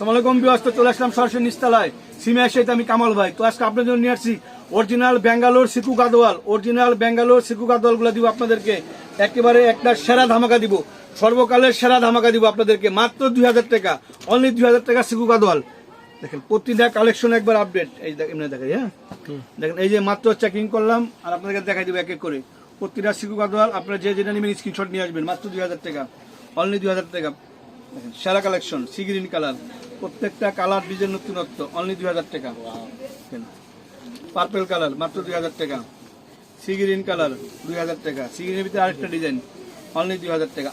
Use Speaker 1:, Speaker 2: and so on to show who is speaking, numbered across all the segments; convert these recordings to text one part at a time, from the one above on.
Speaker 1: সালামালাইকুম বিয়স্ত চলে আসলাম সরাসরি নিস্তালায় সিমে এসে আমি কামাল ভাই। তো আজকে আপনার জন্য নিয়ে আসছি original Bangalore silk Gadwal original Bangalore silk গাদোয়ালগুলো দিব আপনাদেরকে। একেবারে একটা সেরা ধামাকা দিব। সর্বকালের সেরা ধামাকা দিব আপনাদেরকে। মাত্র দুই হাজার টাকা। অনলি দুই হাজার টাকা সিকু গাদোয়াল দেখেন, প্রতিটা কালেকশন একবার আপডেট এই এমনি দেখাই হ্যাঁ? দেখেন, এই যে মাত্র চেকিং করলাম, আর আপনাদেরকে দেখাই দিব এক এক করে। প্রতিটা সিকু গাদোয়াল আপনারা যে যেটা নেবেন স্ক্রিনশট নিয়ে আসবেন। মাত্র দুই হাজার টাকা। অনলি দুই হাজার টাকা। সেরা কালেকশন সি গ্রিন কালার প্রত্যেকটা কালার ডিজাইন নতুনত্ব অনলি দুই হাজার টাকা। পার্পেল কালার মাত্র দুই হাজার টাকা। সি গ্রিন কালার দুই হাজার টাকা। সি গ্রিনের ভিতরে আরেকটা ডিজাইন অনলি দুই হাজার টাকা।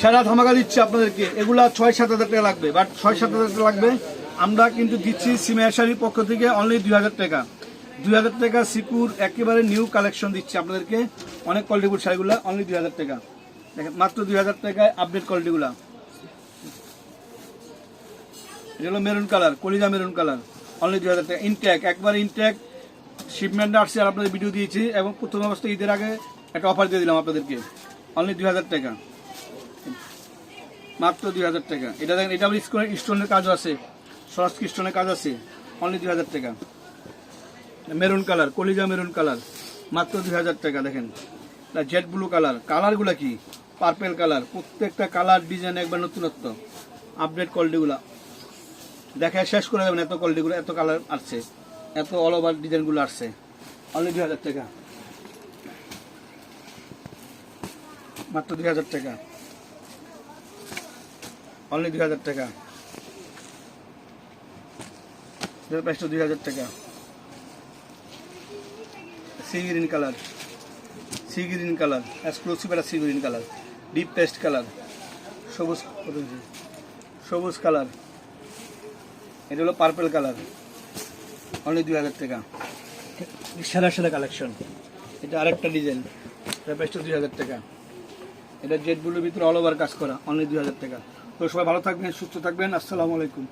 Speaker 1: সেরা ধামাকা দিচ্ছে আপনাদেরকে। এগুলা ছয় সাত হাজার টাকা লাগবে। বাট ছয় সাত হাজার টাকা লাগবে। আমরা কিন্তু দিচ্ছি সিমেশারির পক্ষ থেকে অনলি দুই হাজার টাকা। দুই হাজার টাকা সিকুর একেবারে নিউ কালেকশন দিচ্ছে আপনাদেরকে। অনেক কোয়ালিটিগুলো শাড়িগুলো অনলি দুই হাজার টাকা। দেখেন মাত্র দুই হাজার টাকায় আপডেট কোয়ালিটিগুলা হলো মেরুন কালার, কলিজা মেরুন কালার। অনলি দুই হাজার টাকা। ইনট্যাক একবার ইনট্যাক শিপমেন্ট আসছে, আর আপনাদের ভিডিও দিয়েছি, এবং প্রথম অবস্থায় ঈদের আগে একটা অফার দিয়ে দিলাম আপনাদেরকে। অনলি দুই হাজার টাকা। মাত্র দুই হাজার টাকা। এটা দেখেন, এটা আবার স্টোনের কাজ আছে। সরাসরি স্টোনের কাজ আছে। অনলি দুই হাজার টাকা। মেরুন কালার, কলিজা মেরুন কালার। মাত্র দুই হাজার টাকা, দেখেন। Jade blue colour. কালারগুলো কি? Purple colour. প্রত্যেকটা কালার ডিজাইন একবার নতুনত্ব। আপডেট কোয়ালিটিগুলো দেখা শেষ করে যাবেন এত কোয়ালিটিগুলো এত কালার আসছে। এত অল ওভার ডিজাইনগুলো আসছে। অনলি দুই হাজার টাকা। মাত্র দুই হাজার টাকা। অনলি দুই হাজার টাকা। দুই হাজার টাকা। Sea green colour sea green colour exclusive একটা sea green colour deep paste colour সবুজ সবুজ কালার এটা হলো পার্পেল কালার অনলি দুই হাজার টাকা। সেরা সেরা কালেকশন এটা আরেকটা ডিজাইন এটা দুই হাজার টাকা। এটা জেট ব্লুর ভিতরে অল ওভার কাজ করা। অনলি দুই হাজার টাকা। তো সবাই ভালো থাকবেন, সুস্থ থাকবেন। আসসালামু আলাইকুম।